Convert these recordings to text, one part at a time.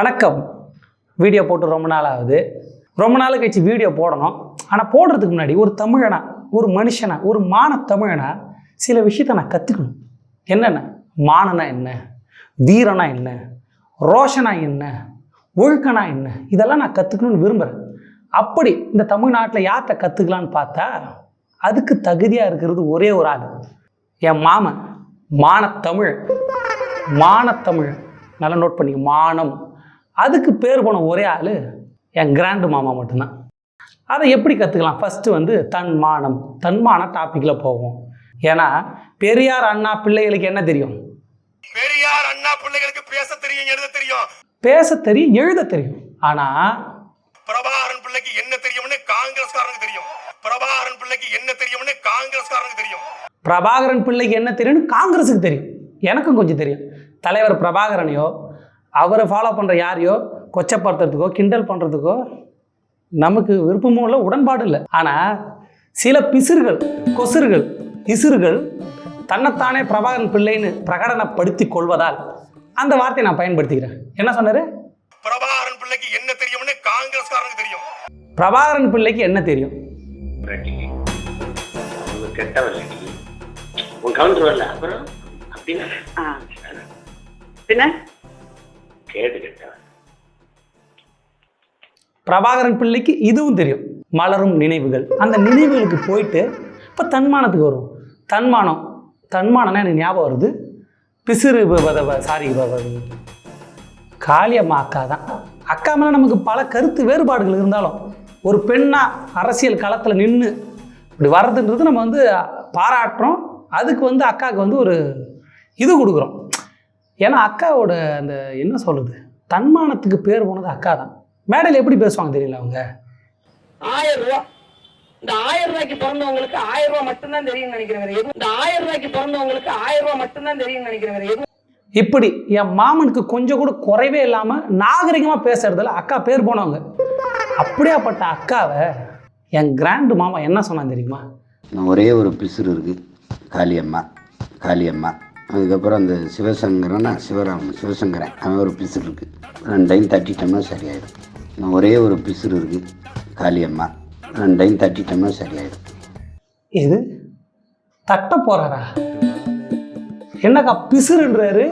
வணக்கம். வீடியோ போட்டு ரொம்ப நாள் ஆகுது ரொம்ப நாள் கழிச்சு வீடியோ போடணும். ஆனால் போடுறதுக்கு முன்னாடி ஒரு தமிழனா ஒரு மனுஷனா ஒரு மான தமிழனா சில விஷயத்தை நான் கற்றுக்கணும் என்னென்ன? மானனா என்ன? வீரனா என்ன? ரோஷனா என்ன? ஒழுக்கனா என்ன? இதெல்லாம் நான் கற்றுக்கணும்னு விரும்புகிறேன் அப்படி இந்த தமிழ்நாட்டில் யார்கிட்ட கற்றுக்கலான்னு பார்த்தா அதுக்கு தகுதியாக இருக்கிறது ஒரே ஒரு ஆள். என் மாமன் மானத்தமிழ் மானத்தமிழ் நல்லா நோட் பண்ணிக்க. மானம். அதுக்கு பேர் போன ஒரே ஆள் என் கிராண்டு மாமா மட்டும்தான். அதை எப்படி கற்றுக்கலாம் ஃபஸ்ட்டு வந்து தன்மானம். தன்மான டாப்பிக்கில் போவோம். ஏன்னா பெரியார் அண்ணா பிள்ளைகளுக்கு என்ன தெரியும்? பெரியார் அண்ணா பிள்ளைகளுக்கு பேச தெரியும் எழுத தெரியும். பேச தெரியும் எழுத தெரியும். ஆனால் பிரபாகரன் பிள்ளைக்கு என்ன தெரியும்னு காங்கிரஸ்காரனுக்கு தெரியும். பிரபாகரன் பிள்ளைக்கு என்ன தெரியும்னு காங்கிரஸ்காரனுக்கு தெரியும். பிரபாகரன் பிள்ளைக்கு என்ன தெரியும்னு காங்கிரஸுக்கு தெரியும். எனக்கும் கொஞ்சம் தெரியும். தலைவர் பிரபாகரனையோ அவரை ஃபாலோ பண்ணுற யாரையோ கொச்சப்படுத்துறதுக்கோ கிண்டல் பண்ணுறதுக்கோ நமக்கு விருப்பமும் இல்லை உடன்பாடு இல்லை. ஆனால் சில பிசிறுகள் கொசுறுகள் இசுறுகள் தன்னைத்தானே பிரபாகரன் பிள்ளைன்னு பிரகடனப்படுத்தி கொள்வதால் அந்த வார்த்தையை நான் பயன்படுத்திக்கிறேன். என்ன சொன்னார்? பிரபாகரன் பிள்ளைக்கு என்ன தெரியும்னு காங்கிரஸ்காரனுக்கு தெரியும். பிரபாகரன் பிள்ளைக்கு என்ன தெரியும்? ரெட்டி கேடு கெட்டவன் பிரபாகரன் பிள்ளைக்கு இதுவும் தெரியும். மலரும் நினைவுகள். அந்த நினைவுகளுக்கு போயிட்டு இப்போ தன்மானத்துக்கு வரும் தன்மானம். தன்மானம்னா எனக்கு ஞாபகம் வருது. பிசிறு சாரி காளியம்மா அக்கா தான் அக்கா மேலே நமக்கு பல கருத்து வேறுபாடுகள் இருந்தாலும் ஒரு பெண்ணாக அரசியல் களத்தில் நின்று இப்படி வர்றதுன்றது நம்ம வந்து பாராட்டுறோம். அதுக்கு வந்து அக்காவுக்கு வந்து ஒரு இது கொடுக்குறோம். ஏன்னா அக்காவோட அந்த என்ன சொல்கிறது தன்மானத்துக்கு பேர் போனது அக்கா தான் மேடையில் எப்படி பேசுவாங்க தெரியல அவங்க? ஆயிரம் ரூபா. இந்த ஆயிரம் ரூபாய்க்கு பிறந்தவங்களுக்கு ஆயிரம் ரூபாய் மட்டும்தான் தெரியும் நினைக்கிறேன் இந்த ஆயிரம் ரூபாய்க்கு பிறந்தவங்களுக்கு ஆயிரம் ரூபாய் மட்டும்தான் தெரியும் நினைக்கிறேன் இப்படி என் மாமனுக்கு கொஞ்சம் கூட குறைவே இல்லாமல் நாகரிகமாக பேசுறதுல அக்கா பேர் போனவங்க. அப்படியாப்பட்ட அக்காவை என் கிராண்டு மாமா என்ன சொன்னான் தெரியுமா? இன்னும் ஒரே ஒரு பிசுறு இருக்குது காளியம்மா காளியம்மா. அதுக்கப்புறம் அந்த சிவசங்கரனா சிவராமன் சிவசங்கரன் அவன் ஒரு பிசுறு இருக்குது ரெண்டையும் தட்டிட்டோம்னா சரியாயிடும். இன்னும் ஒரே ஒரு பிசுறு இருக்குது காளியம்மா. ரெண்டையும் தட்டிட்டோம்னா சரியாயிடும். இது தட்ட போகிறாரா என்னக்கா பிசுறுன்றாரு?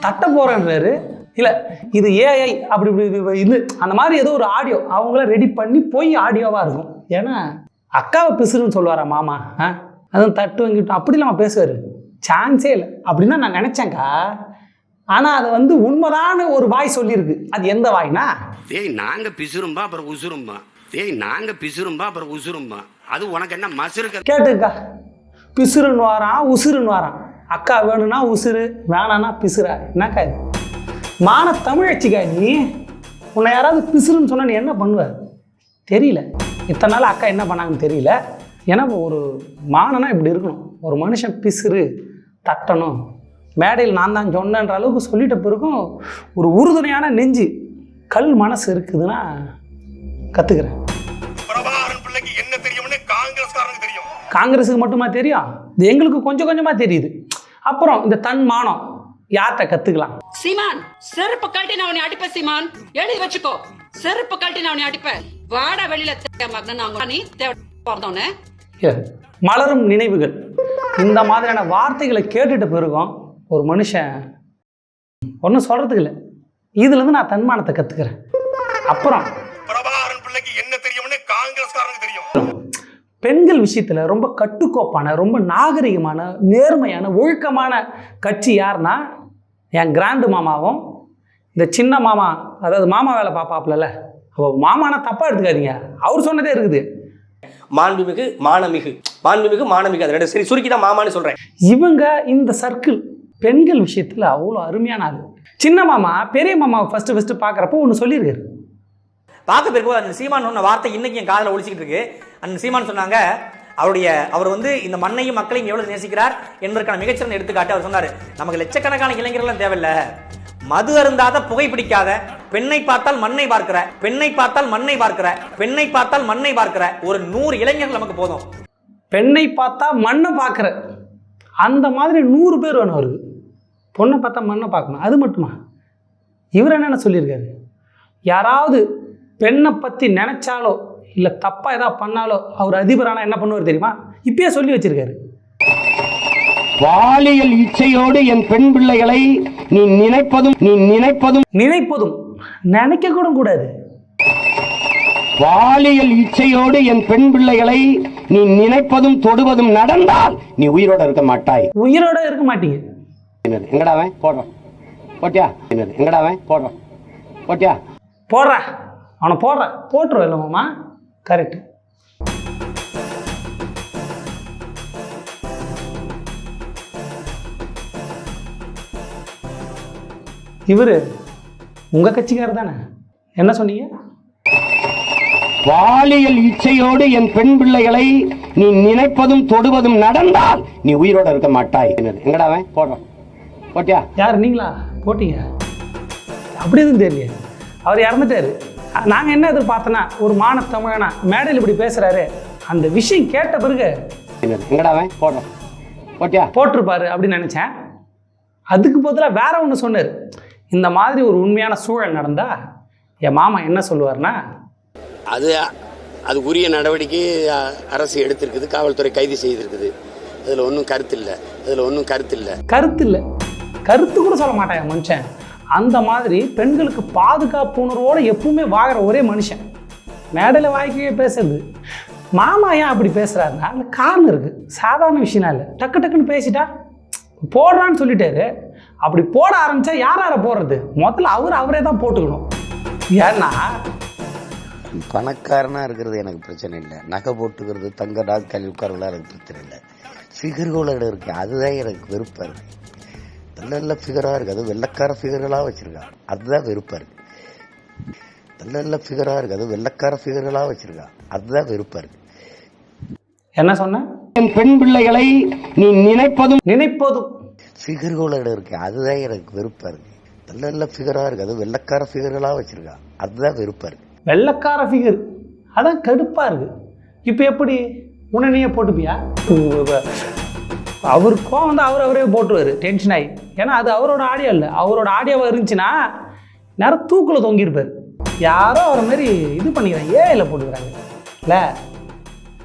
தட்ட போகிறேன்றாரு இல்லை இது ஏஐ அப்படி இப்படி இது அந்த மாதிரி ஏதோ ஒரு ஆடியோ அவங்கள ரெடி பண்ணி போய் ஆடியோவாக இருக்கும். ஏன்னா அக்காவை பிசுறுன்னு சொல்லுவாரா மாமா? ஆ? அதுவும் தட்டு வாங்கிட்டு அப்படி இல்லாமல் பேசுவார். சான்ஸே இல்லை. அப்படின்னு நான் நினச்சேங்க்கா ஆனால் அது வந்து உண்மைதான ஒரு வாய் சொல்லியிருக்கு. அது எந்த வாய்னா? டேய் நாங்க பிசுரும்பா அப்புறம் உசுரும்பா. டேய் நாங்க பிசுரும்பா அப்புறம் உசுரும்பா. அது உனக்கு என்ன மசுருக்கு கேட்டுக்கா. பிசுறுன்னு வாரான் உசுருன்னு வாரான். அக்கா வேணும்னா உசுறு வேணான்னா பிசுறா. என்னக்கா இது? மான தமிழச்சிக்கா நீ. உன்னை யாராவது பிசுறுன்னு சொன்னா நீ என்ன பண்ணுவ? தெரியல. இத்தனை நாள் அக்கா என்ன பண்ணாங்கன்னு தெரியல. ஏன்னா ஒரு மானனா இப்படி இருக்கணும். ஒரு மனுஷன் பிசுறு. தட்டணும். மேடையில் நான் தான் சொன்னேன்ற அளவுக்கு சொல்லிட்ட பிறகும் ஒரு உறுதுணையான நெஞ்சு கல் மனசு இருக்குதுன்னா கற்றுக்கிறேன் என்ன தெரியும்னு காங்கிரஸ்காரனுக்கு தெரியும். காங்கிரஸுக்கு மட்டுமா தெரியும்? இது எங்களுக்கு கொஞ்சம் கொஞ்சமாக தெரியுது. அப்புறம் இந்த தன்மானம் யார்கிட்ட கற்றுக்கலாம் சீமான் செருப்பு கழட்டி நான் உன்னை அடிப்பேன் சீமான். எழுதி வச்சுக்கோ. செருப்பு கழட்டி நான் உன்னை அடிப்பேன் வாடா வெளியில தேவை மலரும் நினைவுகள். இந்த மாதிரியான வார்த்தைகளை கேட்டுட்ட பிறகும் ஒரு மனுஷன் ஒன்றும் சொல்கிறதுக்கு இல்லை இதுலேருந்து நான் தன்மானத்தை கற்றுக்கிறேன் அப்புறம் பிரபாகரன் பிள்ளைக்கு என்ன தெரியும்னு காங்கிரஸ்காரனுக்கு தெரியும். பெண்கள் விஷயத்தில் ரொம்ப கட்டுக்கோப்பான ரொம்ப நாகரிகமான நேர்மையான ஒழுக்கமான கட்சி யாருன்னா என் கிராண்டு மாமாவும் இந்த சின்ன மாமா அதாவது மாமா வேலை பார்ப்பாப்புலல அப்போ மாமானா தப்பாக எடுத்துக்காதீங்க. அவர் சொன்னதே இருக்குது. மாண்புமிகு மானமிகு. மாண்புமிகு மானமிகு. அது ரெண்டு சரி சுருக்கி தான் மாமான்னு சொல்றேன். இவங்க இந்த சர்க்கிள் பெண்கள் விஷயத்தில் அவ்வளோ அருமையான ஆளு சின்ன மாமா பெரிய மாமாவை ஃபஸ்ட்டு ஃபஸ்ட்டு பார்க்குறப்போ ஒன்று சொல்லியிருக்காரு. பார்க்க பிறகு அந்த சீமான் சொன்ன வார்த்தை இன்னைக்கு என் காதில் ஒழிச்சிக்கிட்டு இருக்கு. அந்த சீமான் சொன்னாங்க அவருடைய அவர் வந்து இந்த மண்ணையும் மக்களையும் எவ்வளவு நேசிக்கிறார் என்பதற்கான மிகச்சிறந்த எடுத்துக்காட்டு அவர் சொன்னார். நமக்கு லட்சக்கணக்கான இளைஞர்கள்லாம் தேவையில்ல. மது அருந்தாத புகை பிடிக்காத பெண்ணை பார்த்தால் மண்ணை பார்க்கிற பெண்ணை பார்த்தால் மண்ணை பார்க்கிற பெண்ணை பார்த்தால் மண்ணை பார்க்கிற ஒரு நூறு இளைஞர்கள் நமக்கு போதும். பெண்ணை பார்த்தா மண்ணை பார்க்குற. அந்த மாதிரி நூறு பேர் வேணும் அவருக்கு. பொண்ணை பார்த்தா மண்ணை பார்க்கணும். அது மட்டுமா? இவர் என்னென்ன சொல்லியிருக்காரு? யாராவது பெண்ணை பற்றி நினச்சாலோ இல்லை தப்பாக ஏதாவது பண்ணாலோ அவர் அதிபரானால் என்ன பண்ணுவார் தெரியுமா? இப்பயே சொல்லி வச்சிருக்காரு. பாலியல் இச்சையோடு என் பெண் பிள்ளைகளை நீ நினைப்பதும் நீ நினைப்பதும். நினைப்பதும் நினைக்க கூட கூடாது பாலியல் இச்சையோடு என் பெண் பிள்ளைகளை நீ நினைப்பதும் தொடுவதும் நடந்தால் நீ உயிரோட இருக்க மாட்டாய். உயிரோட இருக்க மாட்டீங்க. என்னது? எங்கடா அவன்? போடுறான் போட்டியா? என்னது? எங்கடா அவன்? போடுறான் போட்டியா? போடுற. அவனை போடுற. போட்டுருவோம் இல்லை மாமா. கரெக்டு இவர் உங்கள் கட்சிக்காரர் தானே? என்ன சொன்னீங்க? பாலியல் இச்சையோடு என் பெண் பிள்ளைகளை நீ நினைப்பதும் தொடுவதும் நடந்தால் நீ உயிரோட இருக்க மாட்டாய். எங்கடா அவன்? போடுறான் போட்டியா? யார் நீங்களா? போட்டீங்க. அப்படி எதுவும் தெரியல அவர் இறந்துட்டாரு. நாங்கள் என்ன எதிர்பார்த்தோன்னா ஒரு மான தமிழனா மேடையில் இப்படி பேசுகிறாரு அந்த விஷயம் கேட்ட பிறகு எங்கடா அவன்? போடுறான் போட்டியா? போட்டிருப்பாரு அப்படின்னு நினச்சேன். அதுக்கு பதிலாக வேற ஒன்று சொன்னார். இந்த மாதிரி ஒரு உண்மையான சூழல் நடந்தா என் மாமா என்ன சொல்லுவார்னா அது அது உரிய நடவடிக்கை அரசு எடுத்திருக்குது காவல்துறை கைது செய்திருக்குது. அதில் ஒன்றும் கருத்து இல்லை அதில் ஒன்றும் கருத்து இல்லை கருத்து இல்லை கருத்து கூட சொல்ல மாட்டான் மனுஷன். அந்த மாதிரி பெண்களுக்கு பாதுகாப்பு உணர்வோடு எப்பவுமே வாங்குற ஒரே மனுஷன். மேடையில் வாய்க்கவே பேசுறது. மாமா ஏன் அப்படி பேசுகிறாருன்னா அந்த காரணம் இருக்குது சாதாரண விஷயம் இல்லை. டக்கு டக்குன்னு பேசிட்டா போடுறான்னு சொல்லிட்டாரு. அப்படி போட ஆரம்பித்தா யார் யாரை போடுறது? முதல்ல அவர் அவரே தான் போட்டுக்கணும். ஏன்னா பணக்காரனாக இருக்கிறது எனக்கு பிரச்சனை இல்லை. நகை போட்டுக்கிறது தங்க டாக் கல்வி உட்காரலாம் எனக்கு பிரச்சனை இல்லை. ஃபிகர்களோட இருக்கு. அதுதான் எனக்கு வெறுப்பாக இருக்கு. நல்ல நல்ல ஃபிகராக இருக்குது அது வெள்ளக்கார ஃபிகர்களாக வச்சுருக்கான். அதுதான் வெறுப்பாக இருக்கு. நல்ல நல்ல ஃபிகராக இருக்குது அது வெள்ளக்கார ஃபிகர்களாக வச்சுருக்கான். அதுதான் வெறுப்பாக இருக்கு. என்ன சொன்னேன் என் பெண் பிள்ளைகளை நீ நினைப்பதும் நினைப்பதும் ஃபிகர்களோட இருக்கு. அதுதான் எனக்கு வெறுப்பாக இருக்கு. நல்ல நல்ல ஃபிகராக இருக்குது அது வெள்ளக்கார ஃபிகர்களாக வச்சுருக்கான். அதுதான் வெறுப்பாக இருக்கு. வெள்ளைக்கார ஃபிகர் அதான் கடுப்பாக இருக்கு. இப்போ எப்படி? உன்னை நீயே போட்டுப்பியா? அவர் கோவம் வந்து அவர் அவரே போட்டுருவார். டென்ஷன் ஆகி ஏன்னா அது அவரோட ஆடியோ இல்லை. அவரோட ஆடியோவாக இருந்துச்சுன்னா நேரம் தூக்கில் தொங்கியிருப்பார் யாரோ அவரை மாதிரி இது பண்ணிக்கிறாங்க. ஏஐயில் போட்டுக்கிறாங்க. இல்லை.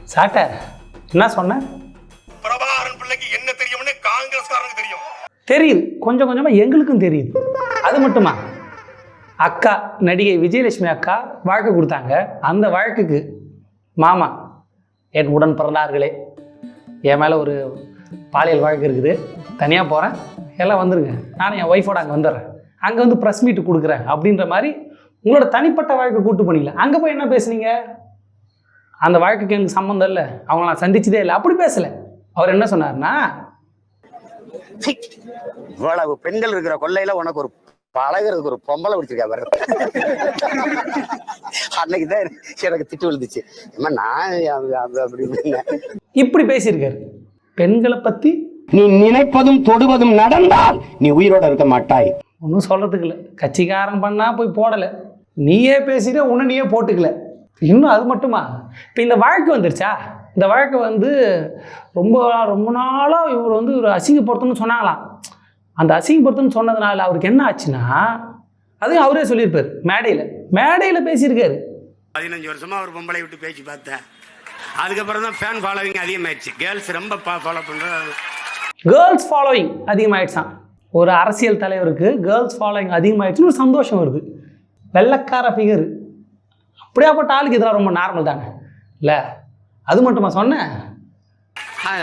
சாட்டை என்ன சொன்னேன் தெரியுது. கொஞ்சம் கொஞ்சமாக எங்களுக்கும் தெரியுது. அது மட்டுமா? அக்கா நடிகை விஜயலட்சுமி அக்கா வழக்கு கொடுத்தாங்க. அந்த வழக்குக்கு மாமா என் உடன் பிறந்தார்களே. என் மேலே ஒரு பாலியல் வழக்கு இருக்குது. தனியாக போகிறேன் எல்லாம் வந்துருங்க. நானும் என் ஒய்ஃபோட அங்கே வந்துடுறேன். அங்கே வந்து ப்ரெஸ் மீட்டு கொடுக்குறேன் அப்படின்ற மாதிரி உங்களோட தனிப்பட்ட வழக்கை கூட்டு பண்ணிக்கல. அங்கே போய் என்ன பேசுனீங்க? அந்த வழக்குக்கு எனக்கு சம்மந்தம் இல்லை. அவங்கள நான் சந்திச்சதே இல்லை. அப்படி பேசலை. அவர் என்ன சொன்னார்னா இவ்வளவு பெண்கள் இருக்கிற கொள்ளையில உனக்கு ஒரு பழகிறதுக்கு ஒரு பொம்பளை பிடிச்சிருக்கா பாரு. அன்னைக்கு தான் எனக்கு திட்டு விழுந்துச்சு. நான் அப்படி. இப்படி பேசியிருக்காரு. பெண்களை பற்றி நீ நினைப்பதும் தொடுவதும் நடந்தால் நீ உயிரோட இருக்க மாட்டாய். ஒன்றும் சொல்கிறதுக்கு இல்லை. கட்சிக்காரன் பண்ணால் போய் போடலை. நீயே பேசிட்டு உன்னை நீயே போட்டுக்கல. இன்னும் அது மட்டுமா? இப்போ இந்த வழக்கு வந்துருச்சா? இந்த வழக்கு வந்து ரொம்ப ரொம்ப நாளாக இவர் வந்து ஒரு அசிங்கப்படுத்தணும்னு சொன்னாங்களாம். அந்த அசிங்கப்படுத்தணும்னு சொன்னதுனால அவருக்கு என்ன ஆச்சுன்னா அதையும் அவரே சொல்லியிருப்பார் மேடையில். மேடையில் பேசியிருக்காரு. பதினஞ்சு வருஷமா ஒரு பொம்பளை விட்டு பேச்சு பார்த்தேன். அதுக்கப்புறம் தான் ஃபேன் ஃபாலோவிங் அதிகமாயிடுச்சு. கேர்ள்ஸ் ரொம்ப ஃபாலோ பண்ணுறது கேர்ள்ஸ் ஃபாலோயிங் அதிகமாகிடுச்சான் ஒரு அரசியல் தலைவருக்கு கேர்ள்ஸ் ஃபாலோயிங் அதிகமாகிடுச்சுன்னு ஒரு சந்தோஷம் வருது. வெள்ளக்கார ஃபிகர் அப்படியாப்பட்ட ஆளுக்கு இதெல்லாம் ரொம்ப நார்மல் தானே. இல்லை அது மட்டுமா சொன்னேன்?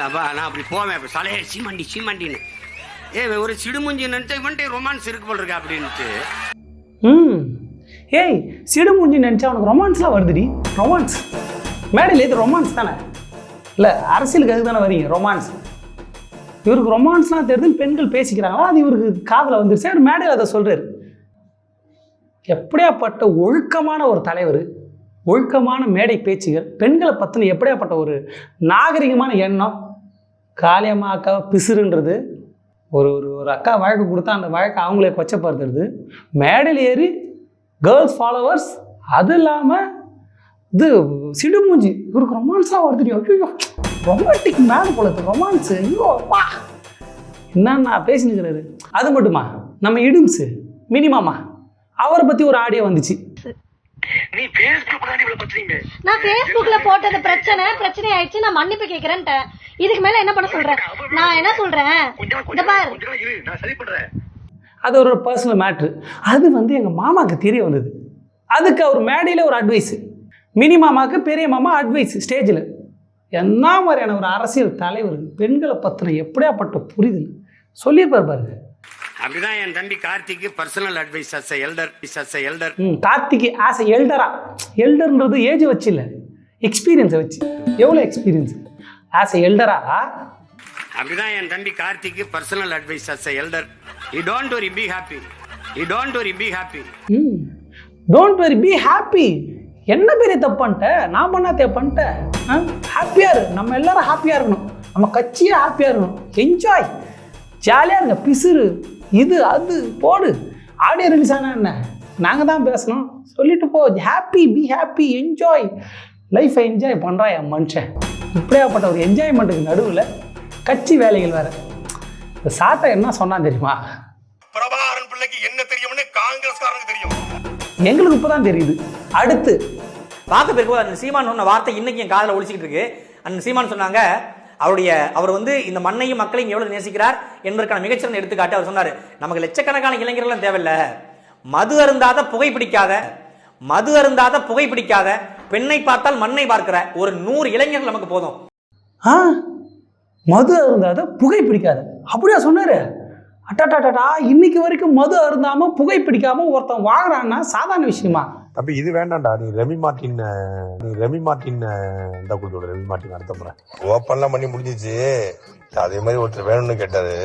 அப்பா நான் அப்படி போவேன். அப்போ சலைய சீமாண்டி சீமாண்டின்னு. ஏ ஒரு சிடுமுஞ்சி நினைச்சா இவன்ட்டே ரொமான்ஸ் இருக்கு போல் இருக்கு அப்படின்ட்டு. ம். ஏய் சிடு மூஞ்சி நினச்சா அவனுக்கு ரொமான்ஸ்லாம் வருதுடி. ரொமான்ஸ் மேடையில் இது ரொமான்ஸ் தானே? இல்லை அரசியலுக்கு அதுக்கு தானே வரீங்க ரொமான்ஸ் இவருக்கு ரொமான்ஸ்லாம் தெரியுதுன்னு பெண்கள் பேசிக்கிறாங்களா? அது இவருக்கு காதில் வந்துருச்சு? அவர் மேடையில் அதை சொல்கிறாரு எப்படியாப்பட்ட ஒழுக்கமான ஒரு தலைவர். ஒழுக்கமான மேடை பேச்சுகள் பெண்களை பற்றின எப்படியாப்பட்ட ஒரு நாகரிகமான எண்ணம் காளியம்மா அக்கா பிசுறுன்றது ஒரு ஒரு ஒரு அக்கா வழக்கு கொடுத்தா அந்த வழக்கை அவங்களே கொச்சப்படுத்துறது. மேடையில் ஏறி கேர்ள்ஸ் ஃபாலோவர்ஸ் அது இல்லாமல் இது சிடுமூஞ்சி இவருக்கு ரொமான்ஸாக வருதுடியோ ஐயோ ரொமான்டிக் மேலே போல ரொமான்ஸு ஐயோ வா என்னன்னா பேசினுக்கிறாரு அது மட்டுமா? நம்ம இடும்ஸு மினிமாமா அவரை பற்றி ஒரு ஆடியோ வந்துச்சு. நீ பேஸ்புக் தான் இவ்வளவு பண்றீங்க? நான் Facebookல போட்டது பிரச்சனை பிரச்சனை ஆயிடுச்சு. நான் மன்னிப்பு கேக்குறேன்ட்டேன். இதுக்கு மேல என்ன பண்ண சொல்றேன் நான் என்ன சொல்றேன்? இந்த பார். நான் சரி பண்றேன். அது ஒரு பர்சனல் மேட்ரு அது வந்து எங்கள் மாமாவுக்கு தெரிய வந்தது. அதுக்கு அவர் மேடையில் ஒரு அட்வைஸ் மினி மாமாவுக்கு பெரிய மாமா அட்வைஸ் ஸ்டேஜில் என்ன மாதிரியான ஒரு அரசியல் தலைவர் பெண்களை பற்றின எப்படியாப்பட்ட புரிதல்? சொல்லியிருப்பார் பாருங்க. அப்படிதான் என் தம்பி கார்த்திக்கு personal advice as elder as elder Karthigai as எல்டரா எல்டர்ன்றது ஏஜ் வச்சு இல்லை எக்ஸ்பீரியன்ஸை வச்சு. எவ்வளோ எக்ஸ்பீரியன்ஸ் ஆஸ் எல்டரா அப்படிதான் என் தம்பி கார்த்திக்கு personal advice as elder you don't worry be happy you don't worry be happy don't worry be happy என்ன பெரிய தப்பு பண்ணிட்டேன் நான் பண்ணா தப்பு பண்ணிட்டேன் ஹாப்பியாக இரு. நம்ம எல்லாரும் ஹாப்பியாக இருக்கணும். நம்ம கட்சியே ஹாப்பியாக இருக்கணும். என்ஜாய் ஜாலியாக இருங்க பிசுறு. இது அது போடு. ஆடியோ ரிலீஸ் ஆனா என்ன? நாங்கள் தான் பேசணும். சொல்லிட்டு போ. ஹாப்பி பி ஹாப்பி என்ஜாய் லைஃப்பை என்ஜாய் பண்ணுறான் என் மனுஷன். இப்படியாப்பட்ட ஒரு என்ஜாய்மெண்ட்டுக்கு நடுவில் கட்சி வேலைகள் வேறு. இந்த சாட்டை என்ன சொன்னான் தெரியுமா? பிரபாகரன் பிள்ளைக்கு என்ன தெரியும்னு காங்கிரஸ்காரனுக்கு தெரியும். எங்களுக்கு இப்போ தான் தெரியுது. அடுத்து. பார்க்க போயிருக்கும் அந்த சீமான் சொன்ன வார்த்தை இன்னைக்கு என் காதில் ஒழிச்சிக்கிட்டு இருக்கு. அந்த சீமான் சொன்னாங்க அவருடைய அவர் வந்து இந்த மண்ணையும் மக்களையும் எவ்வளவு நேசிக்கிறார் என்பதற்கான மிகச்சிறந்த எடுத்துக்காட்டு அவர் சொன்னார். நமக்கு லட்சக்கணக்கான இளைஞர்கள்லாம் தேவையில்ல. மது அருந்தாத புகை பிடிக்காத மது அருந்தாத புகை பிடிக்காத பெண்ணை பார்த்தால் மண்ணை பார்க்கிற ஒரு நூறு இளைஞர்கள் நமக்கு போதும். ஆ? மது அருந்தாத புகை பிடிக்காது. அப்படியா சொன்னாரு? அட்டாட்டாட்டா இன்னைக்கு வரைக்கும் மது அருந்தாம புகை பிடிக்காம ஒருத்தன் வாழ்கிறான்னா சாதாரண விஷயமா? தம்பி இது வேண்டாம்டா. நீ ரெமி மார்ட்டின் அஹ், நீ ரெமி மார்ட்டின் அஹ், இந்த கொடுத்து ரெமி மார்ட்டின் அடுத்த முறை. ஓப்பன்லாம் பண்ணி முடிஞ்சிச்சு. அதே மாதிரி ஒருத்தர் வேணும்னு கேட்டாரு.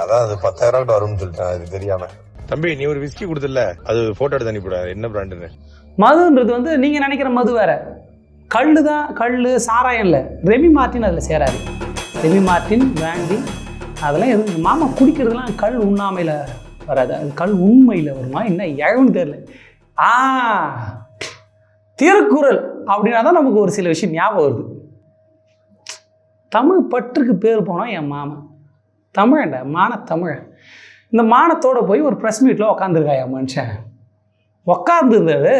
அதான் அது பத்தாயிரம் ரூபாய் வரும்னு சொல்லிட்டேன் அது தெரியாம. தம்பி நீ ஒரு விஸ்கி கொடுத்துல அது போட்டோ எடுத்து அனுப்பிவிட என்ன பிராண்டுன்னு மதுன்றது வந்து நீங்க நினைக்கிற மது வேற. கல்லு தான் கல்லு சாராயம் இல்லை. ரெமி மார்ட்டின் அதில் சேராது. ரெமி மார்ட்டின் பிராண்டி அதெல்லாம் எதுவும் மாமா குடிக்கிறதுலாம் கல் உண்ணாமையில் வராது. அது கல் உண்மையில் வருமா? என்ன எழவுன்னு தெரியல. ஆ திருக்குறள் அப்படின்னா தான் நமக்கு ஒரு சில விஷயம் ஞாபகம் வருது. தமிழ் பற்றுக்கு பேர் போனோம் என் மாமன். தமிழண்ட மான தமிழன் இந்த மானத்தோடு போய் ஒரு ப்ரெஸ் மீட்டில் உக்காந்துருக்கா என் மனுஷன். உக்காந்துருந்தது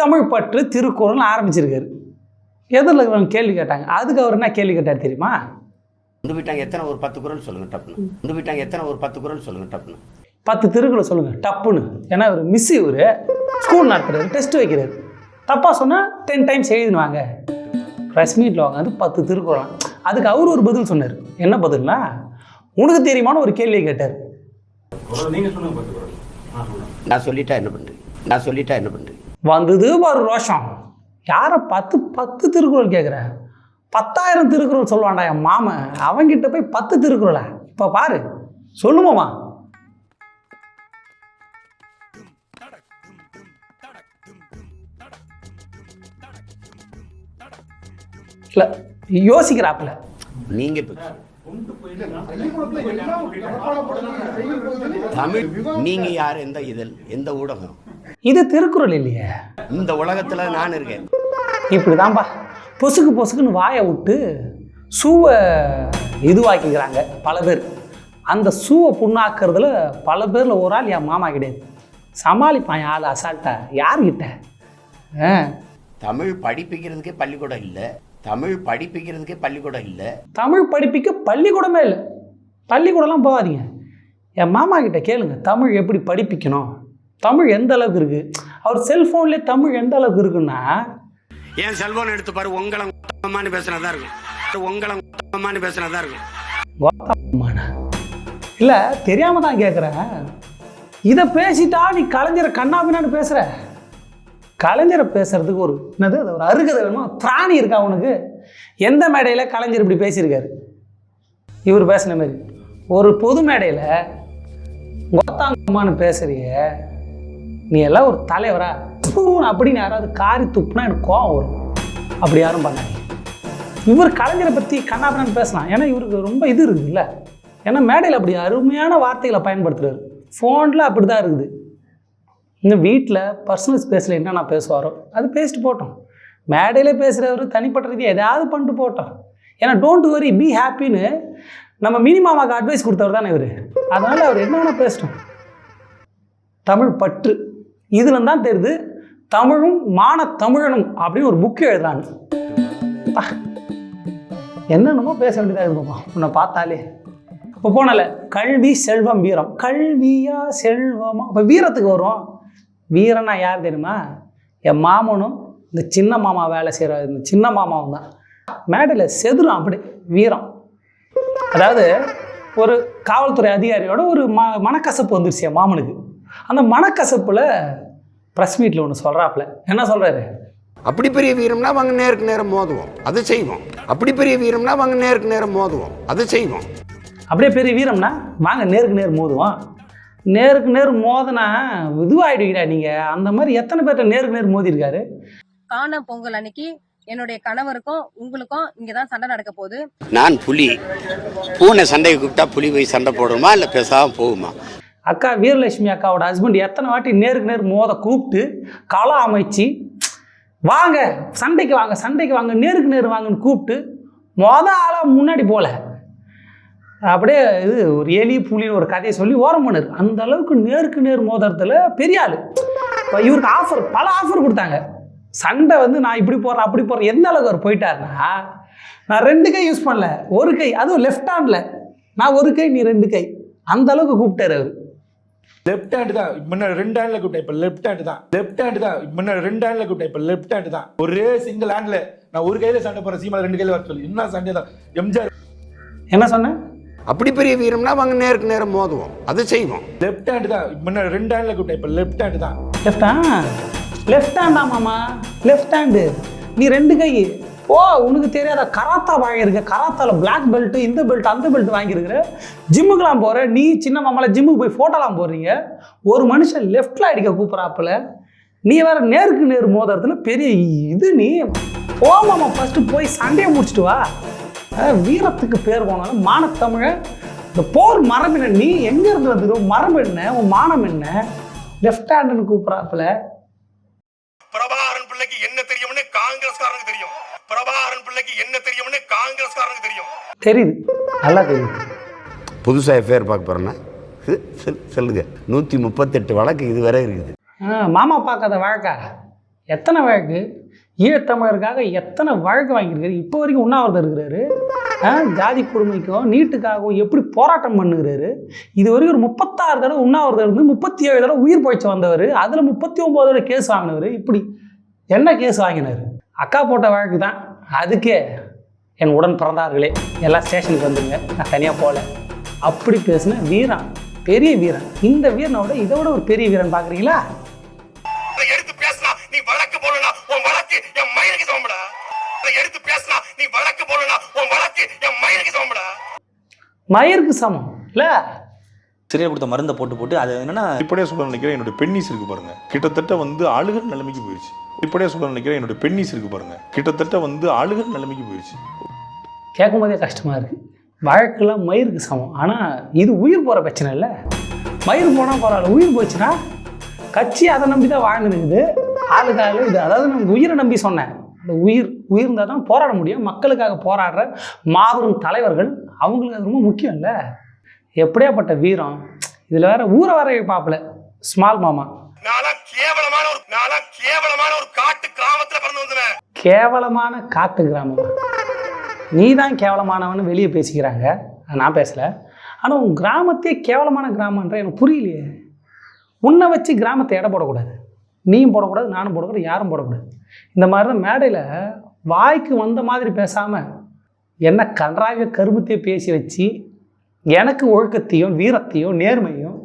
தமிழ் பற்று திருக்குறள் ஆரம்பிச்சிருக்காரு. எதில் இருக்கிறவங்க கேள்வி கேட்டாங்க? அதுக்கு அவர் என்ன கேள்வி கேட்டார் தெரியுமா? வந்து போயிட்டாங்க எத்தனை ஒரு பத்து குரல் சொல்லுங்க டப்புன்னு வந்து போயிட்டாங்க எத்தனை ஒரு பத்து குரல் சொல்லுங்க டப்புன்னு பத்து திருக்குறள் சொல்லுங்கள் டப்புன்னு. ஏன்னா ஒரு மிஸ் இவர். ஸ்கூல் நடத்துறாரு டெஸ்ட் வைக்கிறாரு. தப்பாக சொன்னால் டென் டைம்ஸ் எழுதினுவாங்க ப்ரெஸ் மீட்டில் உட்காந்து பத்து திருக்குறள் அதுக்கு அவர் ஒரு பதில் சொன்னார். என்ன பதில்னா உனக்கு தெரியுமான்னு ஒரு கேள்வி கேட்டார். நான் சொல்லிட்டா என்ன பண்றீங்க நான் சொல்லிட்டா என்ன பண்றீங்க வந்தது ஒரு ரோஷம். யாரை பத்து பத்து திருக்குறள் கேட்குற பத்தாயிரம் திருக்குறள் சொல்லுவான்டா என் மாமன். அவன்கிட்ட போய் பத்து திருக்குறளா இப்போ பாரு. சொல்லுமாமா இல்லை யோசிக்கிறாப்புல. நீங்க இப்ப தமிழ் நீங்க யார்? எந்த இதழ் எந்த ஊடகம்? இது திருக்குறள் இல்லையே. இந்த உலகத்துல நான் இருக்கேன். இப்படிதான்பா. பொசுக்கு பொசுக்குன்னு வாயை விட்டு சூவை இதுவாக்கிக்கிறாங்க பல பேர். அந்த சூவை புண்ணாக்குறதுல பல பேரில் ஒரு ஆள் என் மாமா கிடையாது சமாளிப்பான் ஆள் அசால்ட்டா. யார்கிட்ட? தமிழ் படிப்பிக்கிறதுக்கே பள்ளிக்கூடம் இல்ல. தமிழ் படிப்பிக்கிறதுக்கே பள்ளிக்கூடம் இல்ல. தமிழ் படிப்பிக்க பள்ளிக்கூடமே இல்லை. பள்ளிக்கூடம்லாம் போகாதீங்க. என் மாமா கிட்ட கேளுங்க தமிழ் எப்படி படிப்பிக்கணும்? தமிழ் எந்த அளவுக்கு இருக்குது அவர் செல்ஃபோன்லேயே தமிழ் எந்த அளவுக்கு இருக்குன்னா என் செல்போன் எடுத்து பாரு உங்களை பேசுனதா இருக்கும். உங்களை பேசுனதா இருக்கும். இல்லை தெரியாம தான் கேட்குறேன் இதை பேசிட்டா நீ கலைஞரை கண்ணாபின்னான்னு பேசுகிற கலைஞரை பேசுறதுக்கு ஒரு என்னது? அது ஒரு அருகதை வேணுமா? பிராணி இருக்கா உனக்கு எந்த மேடையில் கலைஞர் இப்படி பேசியிருக்காரு? இவர் பேசின மாதிரி. ஒரு பொது மேடையில் கோத்தாங்கம்மான்னு பேசுறிய நீ எல்லாம் ஒரு தலைவரா? தூண் அப்படின்னு யாராவது காரி துப்புனா எனக்கு கோவம் வரும். அப்படி யாரும் பண்ணாங்க இவர் கலைஞரை பற்றி கண்ணாபின்னு பேசலாம் ஏன்னா இவருக்கு ரொம்ப இது இருக்குதுல்ல ஏன்னா மேடையில் அப்படி அருமையான வார்த்தைகளை பயன்படுத்துகிறார் ஃபோனில் அப்படி தான் இருக்குது. இன்னும் வீட்டில் பர்சனல் ஸ்பேஸில் என்னென்ன பேசுவாரோ அது பேசிட்டு போட்டோம். மேடையில் பேசுகிறவர் தனிப்பட்ட ரீதியாக எதாவது பண்ணிட்டு போட்டோம். ஏன்னா டோன்ட் வரி பி ஹாப்பின்னு நம்ம மினிமாமாக்கு அட்வைஸ் கொடுத்தவர் தானே இவர். அதனால் அவர் என்ன வேணால் பேசிட்டோம். தமிழ் பற்று. இதில் தான் தெரியுது தமிழும் மான தமிழனும் அப்படின்னு ஒரு புக்கு எழுதுறாங்க. என்னென்னமோ பேச வேண்டியதாக இருக்குப்பா உன்னை பார்த்தாலே. இப்போ போனல கல்வி செல்வம் வீரம். கல்வியா செல்வமா? இப்போ வீரத்துக்கு வரும். வீரனா யார் தெரியுமா? என் மாமனும் இந்த சின்ன மாமா வேலை செய்கிற இந்த சின்ன மாமாவும் தான். மேடையில் செதுறான் அப்படி வீரம். அதாவது ஒரு காவல்துறை அதிகாரியோட ஒரு ம மனக்கசப்பு வந்துருச்சு என் மாமனுக்கு. அந்த மனக்கசப்பில் ப்ரெஸ் மீட்டில் ஒன்று சொல்கிறாப்புல என்ன சொல்கிறாரு அப்படி பெரிய வீரம்னா வாங்க நேருக்கு நேரம் மோதுவோம். அது செய்வோம். அப்படி பெரிய வீரம்னா வாங்க நேருக்கு நேரம் மோதுவோம். அது செய்வோம். அப்படியே பெரிய வீரம்னா வாங்க நேருக்கு நேர் மோதுவோம். நேருக்கு நேர் மோதினா இதுவாகிடுவீடா நீங்கள் அந்த மாதிரி எத்தனை பேர்ட்ட நேருக்கு நேர் மோதிருக்காரு காண பொங்கல் அன்னைக்கு என்னுடைய கணவருக்கும் உங்களுக்கும் இங்கதான் சண்டை நடக்க போகுது. நான் புலி. பூனை சண்டைக்கு கூப்பிட்டா புலி போய் சண்டை போடுமா இல்லை பேசாம போகுமா? அக்கா வீரலட்சுமி அக்காவோட ஹஸ்பண்ட் எத்தனை வாட்டி நேருக்கு நேர் மோத கூப்பிட்டு களம் அமைச்சு வாங்க சண்டைக்கு வாங்க சண்டைக்கு வாங்க நேருக்கு நேர் வாங்கன்னு கூப்பிட்டு மொத ஆளாக முன்னாடி போகல அப்படியே இது ஒரு எலி புலின்னு ஒரு கதையை சொல்லி ஓரம் பண்ணார் அந்த அளவுக்கு நேருக்கு நேர் மோதுறதுல பெரிய ஆள். இப்போ இவருக்கு ஆஃபர் பல ஆஃபர் கொடுத்தாங்க. சண்டை வந்து நான் இப்படி போகிறேன் அப்படி போகிறேன் எந்த அளவுக்கு அவர் போயிட்டாருன்னா நான் ரெண்டு கை யூஸ் பண்ணல. ஒரு கை அதுவும் லெஃப்ட் ஹேண்டில் நான் ஒரு கை நீ ரெண்டு கை. அந்த அளவுக்கு கூப்பிட்டாரு அவர். லெஃப்ட் ஹேண்ட் தான். முன்ன ரெண்டு ஹேண்ட்ல கூப்பிட்டேன் இப்ப லெஃப்ட் ஹேண்ட் தான். லெஃப்ட் ஹேண்ட் தான். முன்ன ரெண்டு ஹேண்ட்ல கூப்பிட்டேன் இப்ப லெஃப்ட் ஹேண்ட் தான். ஒரே சிங்கிள் ஹேண்ட்ல நான் ஒரு கையில சண்டை போறேன் சீமா ரெண்டு கையில வர சொல்லி. என்ன சண்டை தான் எம்ஜிஆர் என்ன சொன்னேன் அப்படி பெரிய வீரம்னா வாங்க நேருக்கு நேரம் மோதுவோம். அது செய்வோம். லெஃப்ட் ஹேண்ட் தான். முன்ன ரெண்டு ஹேண்ட்ல கூப்பிட்டேன். இப்ப லெஃப்ட் ஹேண்ட் தான். லெஃப்டா லெஃப்ட் ஹேண்டா மாமா? லெஃப்ட் ஹேண்டு நீ ரெண்டு கை. ஓ உனக்கு தெரியாத கராத்தா வாங்கியிருக்க. கராத்தால பிளாக் பெல்ட் இந்த பெல்ட் அந்த பெல்ட் வாங்கியிருக்கிற. ஜிம்முக்கெலாம் போகிற நீ சின்ன மாமால ஜிம்முக்கு போய் ஃபோட்டோலாம் போடுறீங்க. ஒரு மனுஷன் லெஃப்டில் அடிக்க கூப்பிட்றாப்புல. நீ வேற நேருக்கு நேர் மோதுறதுல பெரிய இது நீ. ஓ மாமா ஃபஸ்ட்டு போய் சண்டையை முடிச்சிட்டு வா. வீரத்துக்கு பேர் போனாலும் மானத்தமிழன் இந்த போர் மரபு நீ எங்கே இருந்து வந்துரு மரபு என்ன? உன் மானம் என்ன? லெஃப்ட் ஹேண்டுன்னு கூப்பிட்றாப்புல. பிரபாகரன் பிள்ளைக்கு என்ன தெரியும்னு காங்கிரஸ்காரனுக்கு தெரியும். பிரபாகரன் பிள்ளைக்கு என்ன தெரியும்னு காங்கிரஸ்காரனுக்கு தெரியும். தெரியுது. நல்லா தெரியுது. புதுசாக எஃப்ஐஆர் பார்க்க போகிறேன்னா சொல்லுங்க. நூற்றி முப்பத்தெட்டு வழக்கு இதுவரை இருக்குது. ஆ, மாமா பார்க்காத வழக்கா? எத்தனை வழக்கு? ஈழத்தமிழருக்காக எத்தனை வழக்கு வாங்கியிருக்காரு? இப்போ வரைக்கும் உண்ணாவிரதம் இருக்கிறாரு. ஜாதி கொடுமைக்கும் நீட்டுக்காகவும் எப்படி போராட்டம் பண்ணுகிறாரு? இது வரைக்கும் ஒரு முப்பத்தாறு தடவை உண்ணாவிரதம் இருந்து முப்பத்தி ஏழு தடவை உயிர் பழிச்சு வந்தவர். அதில் முப்பத்தி ஒம்பது தடவை கேஸ் வாங்கினவர். இப்படி என்ன கேஸ் வாங்கினார்? அக்கா போட்ட வழக்கு தான். அதுக்கே என் உடன் பிறந்தார்களே எல்லாம் ஸ்டேஷனுக்கு வந்துருங்க. நான் தனியாக போகல. அப்படி பேசின வீரன் பெரிய வீரன். இந்த வீரனோட இதை விட ஒரு பெரிய வீரன் பார்க்குறீங்களா? நீ வழக்கு போடலனா உன் வழக்கு என் மயிலுக்கு சமம்படா மயிருக்கு சமம். இல்லை? சிறையில் கொடுத்த மருந்தை போட்டு போட்டு அது என்னன்னா இப்படியே சொல்ல நினைக்கிறேன் என்னோட பெண்ணிஸ் இருக்கு பாருங்க. கிட்டத்தட்ட வந்து அழுகர் நிலைமைக்கு போயிடுச்சு இப்படியே சொல்ல நினைக்கிறேன் என்னோட பெண்ணிஸ் இருக்கு பாருங்க. கிட்டத்தட்ட வந்து அழுகர் நிலைமைக்கு போயிடுச்சு கேட்கும் போதே கஷ்டமாக இருக்குது வழக்கெல்லாம் மயிருக்கு சமம். ஆனால் இது உயிர் போகிற பிரச்சனை இல்லை. மயிர் போனால் பரவாயில்ல. உயிர் போச்சுன்னா கட்சி அதை நம்பி தான் வாழ்ந்துருக்குது. ஆளுக்கு ஆளு இது. அதாவது நம்ம உயிரை நம்பி சொன்னேன். இந்த உயிர் உயிர் இருந்தால் தான் போராட முடியும். மக்களுக்காக போராடுற மாபெரும் தலைவர்கள் அவங்களுக்கு அது ரொம்ப முக்கியம் இல்லை எப்படியாப்பட்ட வீரம். இதில் வேற ஊரை வர பார்ப்பல. ஸ்மால் மாமா. கேவலமான ஒரு கேவலமான ஒரு காட்டு கிராமத்துல பிறந்து வந்தவன். கேவலமான காட்டு கிராமம். நீ தான் கேவலமானவன்னு வெளியே பேசிக்கிறாங்க. நான் பேசலை. ஆனால் உன் கிராமத்தையே கேவலமான கிராமன்ற எனக்கு புரியலையே. உன்னை வச்சு கிராமத்தை எடை போடக்கூடாது. நீயும் போடக்கூடாது நானும் போடக்கூடாது யாரும் போடக்கூடாது. இந்த மாதிரி தான் மேடையில் வாய்க்கு வந்த மாதிரி பேசாமல் என்ன கன்றாக கருமத்தையே பேசி வச்சு எனக்கு ஒழுக்கத்தையும் வீரத்தையும் நேர்மையும்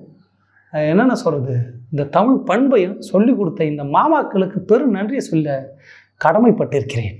என்னென்ன சொல்கிறது இந்த தமிழ் பண்பையும் சொல்லி கொடுத்த இந்த மாமாக்களுக்கு பெரும் நன்றியை சொல்ல கடமைப்பட்டிருக்கிறேன்.